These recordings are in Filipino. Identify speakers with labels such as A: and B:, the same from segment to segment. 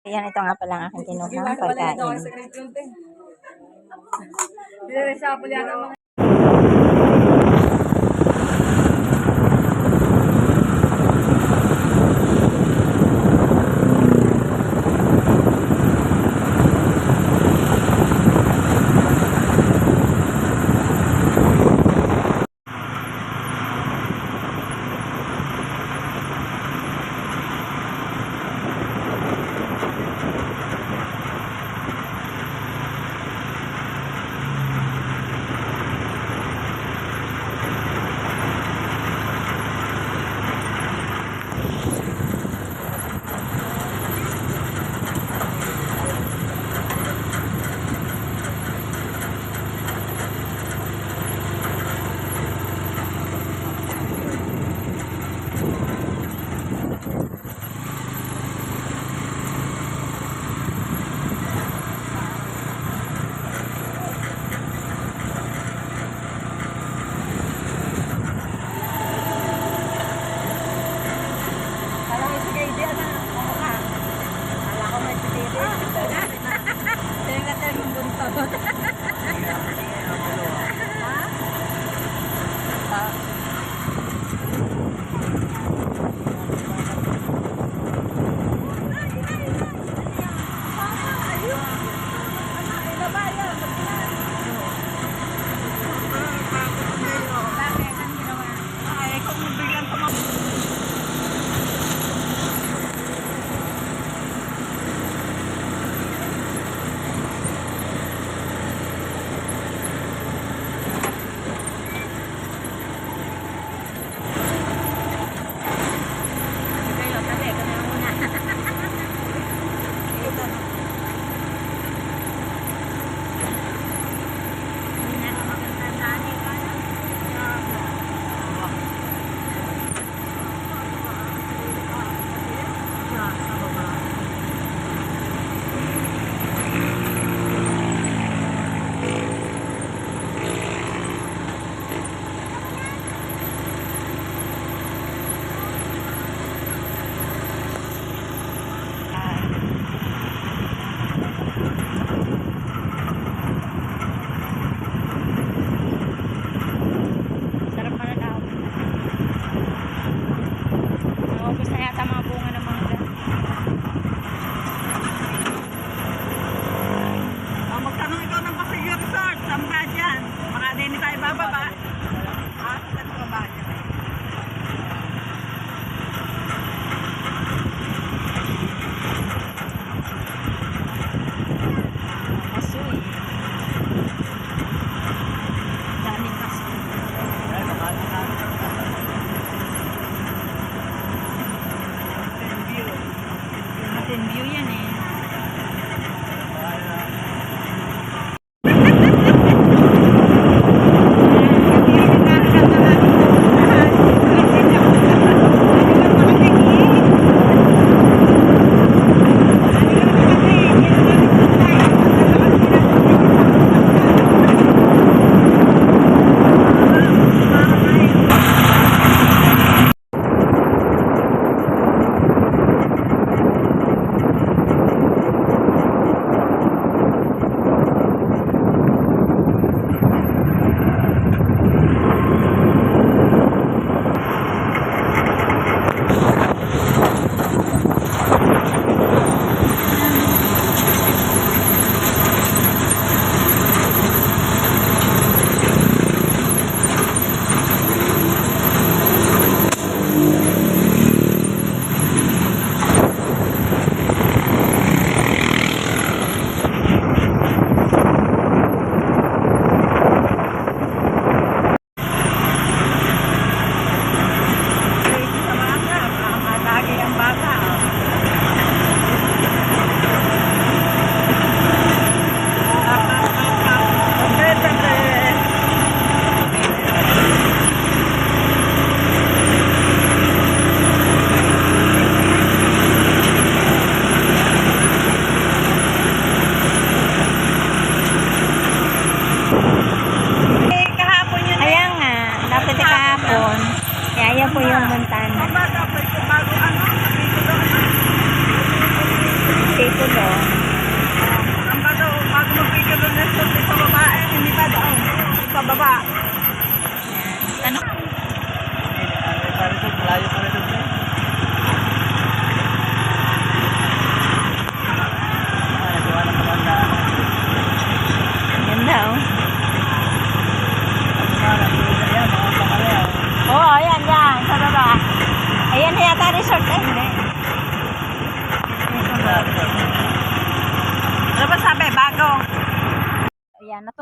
A: Ayan, ito nga pala ang aking kinuhang pagkain.
B: Dire-reshuffle yan ang mga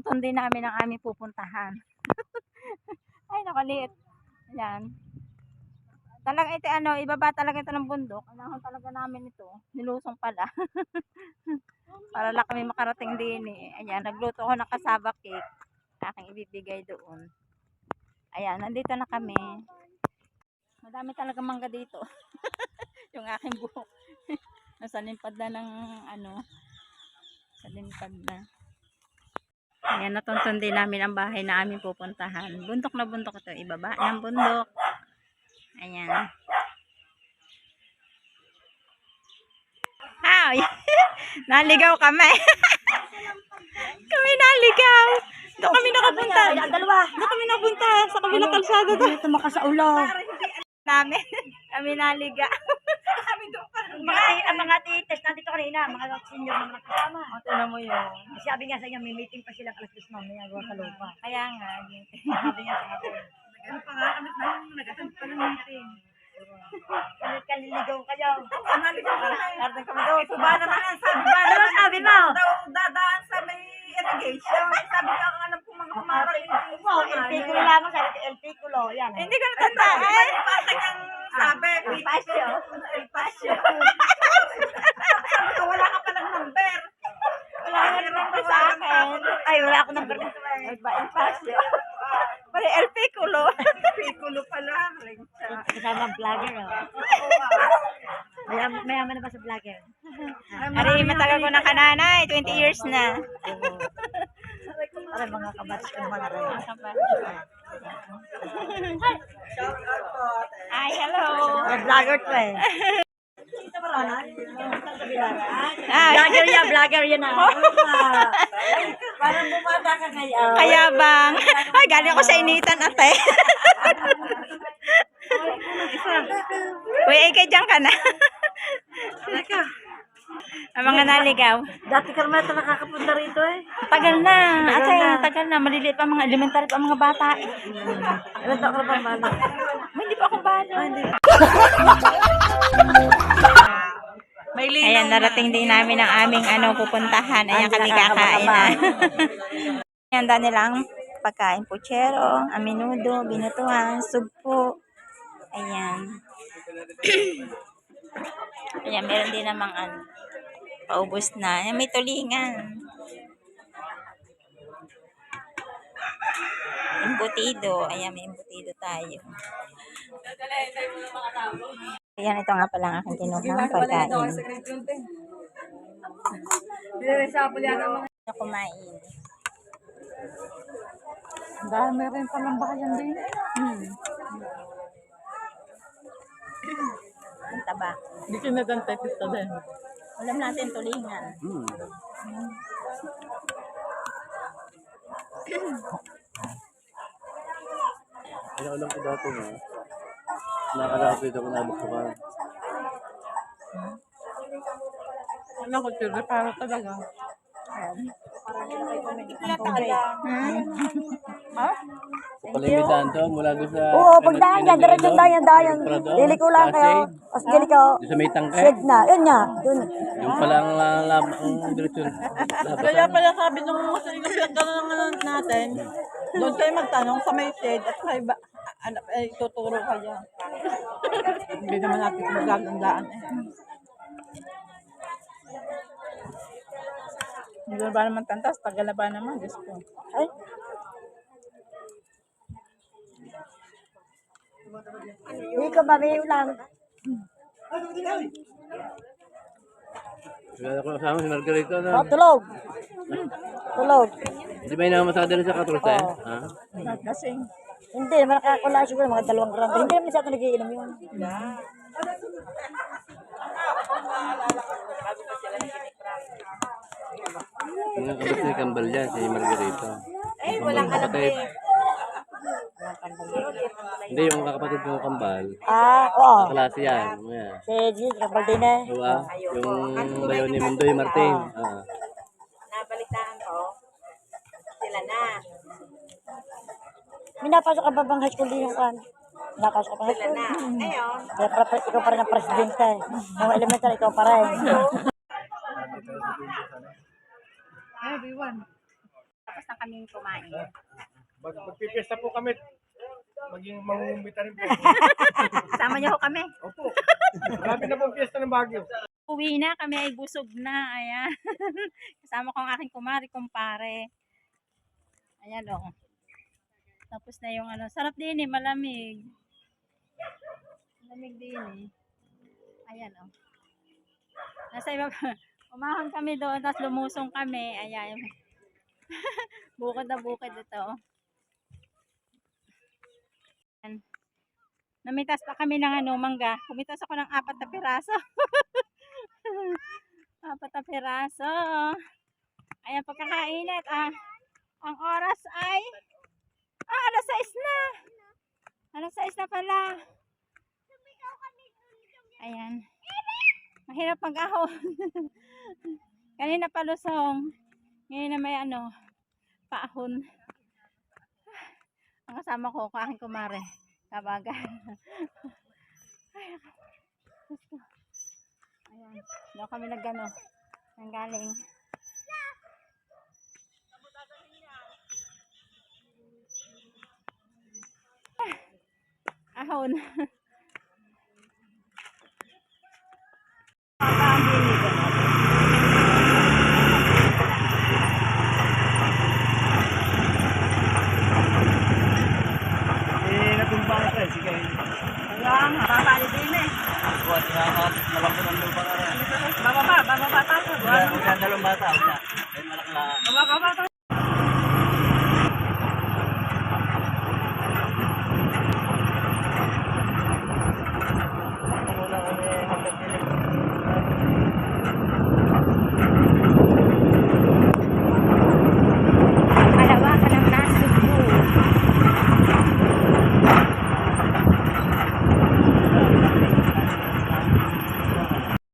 B: Natuntun din namin ang aming pupuntahan. Ay, nakaliit. Ayan. Talaga ito ano, ibaba talaga ito ng bundok. Kailangan talaga namin ito. Nilusong pala. Para lang kami makarating din eh. Ayan, nagluto ko ng kasaba cake. Aking ibibigay doon. Ayan, nandito na kami. Madami talaga mangga dito. Yung aking buhok. Nasa limpad na ng ano. Sa limpad na. Ayan, natuntun din namin ang bahay na aming pupuntahan. Bundok na bundok ito. Ibaba ng bundok. Ayan. Ay! naligaw kami. kami naligaw. Doon kami nakapunta. Doon kami napunta sa kabilang kalsada doon.
C: Dito maka sa ulo.
B: Namin. Kami naliga.
C: Mga, ang mga tites nandito kanina, mga senior na mga kasama.
B: O, tinan mo yun.
C: Sabi nga sa inyo, may meeting pa sila alas 10 mamaya gawa sa lupa.
B: Kaya nga.
C: Sabi nga sa akin.
D: Ano pa nga kami na nag-attend pa ng meeting.
C: Kalit kaliligaw kayo.
D: Naligaw ka na.
B: Kardan kami doon.
D: Ba naman ang sabi ba
C: Ano sabi mo?
D: daw dadaan sa may irrigation. Sabi ko ang alam ko mga kumarang
C: Wow, el piculo lamang, sabi ko el piculo. Yan.
B: Hindi ko natandaan.
D: Kanyang sabi.
C: El pasyo.
D: El pasyo. Sabi ko wala ka palang number.
B: Wala nga naman po sa akin.
C: Ay, wala ako number nito eh.
B: Iba yung pasyo. Pare El Piccolo.
D: Piccolo pala. Rincha.
C: Kasama ang vlogger, oh. Mayaman, mayaman na ba sa vlogger?
B: Ari, matagal ko na kananay. 20 years na.
C: Para mga kabats ko naman rin.
B: Hi, hello.
C: Vlogger to eh.
B: Ah,
C: Vlogger yan, vlogger yan ah. Parang bumata ka ngayon.
B: kaya bang? Ay, galing ako sa initan, ate. Uy, ay kay dyan ka na. Ang mga naligaw.
C: Dati ka naman ito nakakapunta rito eh.
B: Tagal na. Ate, tagal na. Maliliit pa mga elementary pa mga bata. eh.
C: Ilan taon ka na bang bala?
B: May Hindi pa ako balo.
D: May linaw
B: Ayan, narating din namin ang aming ano pupuntahan. Ayan kami kakain na. Ayan, dahil nilang pagkain puchero, aminudo, binutuhan, sugpo. Ayan. Ayan, meron din namang ano, paubos na. Ayan, may tulingan. Embutido. Ayan, may embutido tayo. Ayan, ito nga pala ang aking kinuhang pagkain. na kumain.
D: Dami rin palang bayan din.
B: Hmm. Ang taba.
D: Hindi kinagantay pista din.
B: Alam natin tulingan.
E: Ano alam ko dati na, nakalapit ako nabuksukan.
D: Ano ko, children, para talaga.
B: Hmm? Ha?
E: Palimitan to mula doon sa...
C: Oo, pagdaan yan, diretso dayan, dayan. Dili ko lang kayo. Os dili ko.
E: Doon sa may tangke.
C: Shed na. Yun nga. Yun.
E: Yung pala ang la- lab- ang diretsyon.
D: Kaya pala sabi nung sa inyo pinagtanong natin, doon kayo magtanong sa may shade at sa iba, ano, eh, tuturo kayo. Hindi naman natin magagandaan eh. Hindi ba naman tantas, tagal na ba naman, Diyos ko.
C: Ay. Hindi ko mamiyo lang.
E: Kaya ako kasama si Margarita na.
C: Oh, tulog. Tulog.
E: Hindi ba inamasada rin sa 14? Ha?
D: Kasing,
C: Hindi, naman nakakula siguro mga dalawang grande. Hindi naman siya ito nagiinom yun.
E: Yung kabit ni Kambal yan, si Margarita. Eh, walang kapatid. Hindi, yung kakapatid ng Kambal.
C: Ah, oo.
E: Kaklase yan. Yeah.
C: Si Jesus, Kapaldine.
E: Diba? Yung bayo ni Mundoy Martin. Ah.
B: Nabalitaan ko, sila na.
C: May napasok ka ba bang high school din yung kan? Napasok ka pa high school? Para, para, ikaw pa rin ang presidente. Yung elementary, ikaw pa rin.
D: everyone.
B: tapos kaming kumain.
F: Mag magpipiesta po kami. Maging mangungumita rin po.
B: Kasama niyo ho kami.
F: Opo. Marami na pong piyesta ng Baguio.
B: Uwi na, kami ay busog na. Ayan. Kasama ko ang aking kumari, kumpare. Ayan o. Tapos na yung ano. Sarap din eh, malamig. Malamig din eh. Ayan o. Nasa iba. Umahon kami doon, tapos lumusong kami. Ayan. bukod na bukod ito. Ayan. Namitas pa kami ng ano, mangga. Kumitas ako ng apat na piraso. apat na piraso. Ayan, pagkakainit. Ah, ang oras ay ah, alas 6 na. Alas 6 na pala. Ayan. Mahirap mag-ahon. Kanina palusong. Ngayon na may ano, paahon. Ang kasama ko, kaking kumare. Kabagan. Ay, gusto. Ayan. Doon kami nagano. Ang galing. Ah, Ahon.